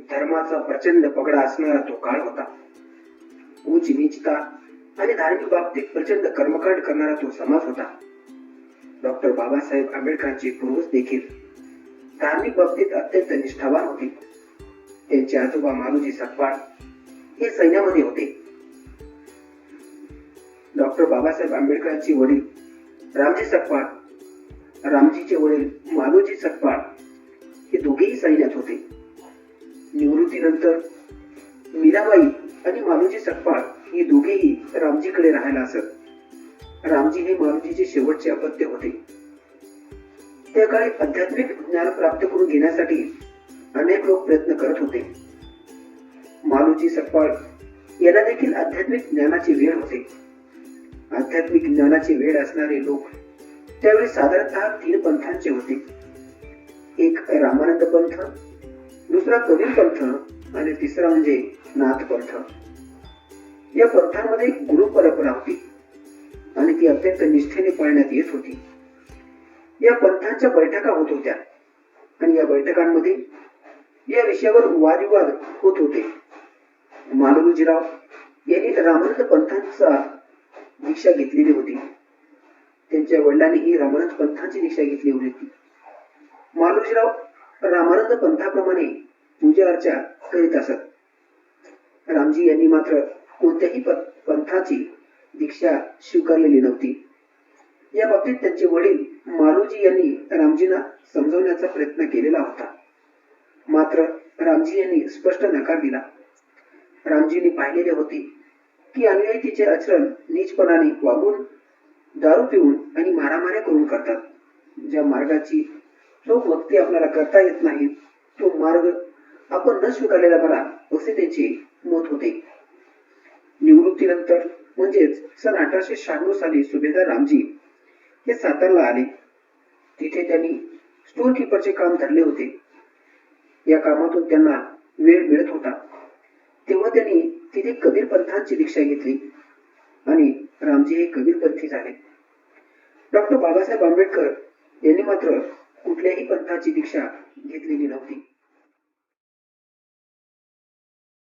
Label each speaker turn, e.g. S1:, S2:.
S1: धर्माचा प्रचंड पगडा असणारा तो काळ होता. उच्च नीचता आणि धार्मिक बाबतीत प्रचंड कर्मकांड करणारा तो समाज होता. डॉक्टर बाबासाहेब आंबेडकरांचे पूर्वज देखील धार्मिक बाबतीत अत्यंत निष्ठावान होते. त्यांचे आजोबा मारुजी सकपाळ हे सैन्यामध्ये होते. डॉक्टर बाबासाहेब आंबेडकरांचे वडील रामजी सकपाळ रामजीचे वडील मारुजी सकपाळ हे दोघेही सैन्यात होते. निवृत्तीनंतर मीराबाई आणि मालोजी सकपाळ हे दोघेही रामजीकडे राहायला असत. रामजी हे मालोजीचे शेवटचे अपत्य होते. त्या काळी आध्यात्मिक ज्ञान प्राप्त करून घेण्यासाठी अनेक लोक प्रयत्न करत होते. मालोजी सकपाळ यांना देखील आध्यात्मिक ज्ञानाची वेळ होते. आध्यात्मिक ज्ञानाची वेळ असणारे लोक त्यावेळी साधारणतः तीन पंथांचे होते. एक रामानंद पंथ दुसरा कवी पंथ आणि तिसरा म्हणजे नाथ पंथ. या पंथामध्ये गुरु परंपरा होती आणि ती अत्यंत निष्ठेने पाळण्यात येत होती. या पंथांच्या बैठका होत होत्या आणि या बैठकांमध्ये या विषयावर वादविवाद होत होते. मालुजीराव यांनी रामानंद पंथांचा दीक्षा घेतलेली होती. त्यांच्या वडिलांनीही रामानंद पंथांची दीक्षा घेतली होती. मालोजीराव रामानंद पंथाप्रमाणे पूजा अर्चा करीत असत. रामजी यांनी मात्र कोणत्याही पंथाची दीक्षा स्वीकारलेली नव्हती. या बाबतीत त्यांचे वडील मालोजी यांनी रामजींना समजवण्याचा प्रयत्न केलेला होता. मात्र रामजी यांनी स्पष्ट नकार दिला. रामजींनी पाहिलेले होते की अनुयायी तिचे आचरण नीचपणाने वागून दारू पिऊन आणि मारामाऱ्या करून करतात ज्या मार्गाची जो भक्ती आपल्याला करता येत नाही. तो मार्ग आपण न स्वीकारलेला बरा असे त्यांचे मत होते. निवृत्तीनंतर म्हणजेच सन अठराशे शहाण्णव साली सुभेदार रामजी हे सातारला आले. तिथे त्यांनी स्टोर किपरचे काम धरले होते. या कामातून त्यांना वेळ मिळत होता. तेव्हा त्यांनी तिथे कबीर पंथांची दीक्षा घेतली आणि रामजी हे कबीरपंथी झाले. डॉक्टर बाबासाहेब आंबेडकर यांनी मात्र कुठल्याही पंथाची दीक्षा घेतलेली नव्हती.